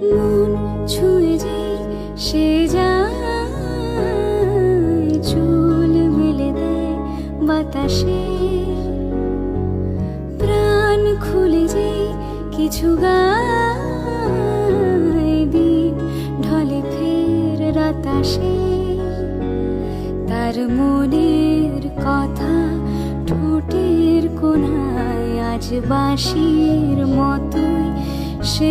মন ছুঁয়ে সে চুল মেলে দেয় বাতাসে। প্রাণ খুলে কিছু তার মনের কথা ঠোঁটের আজ মতোই সে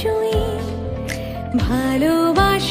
জুই ভালোবাসা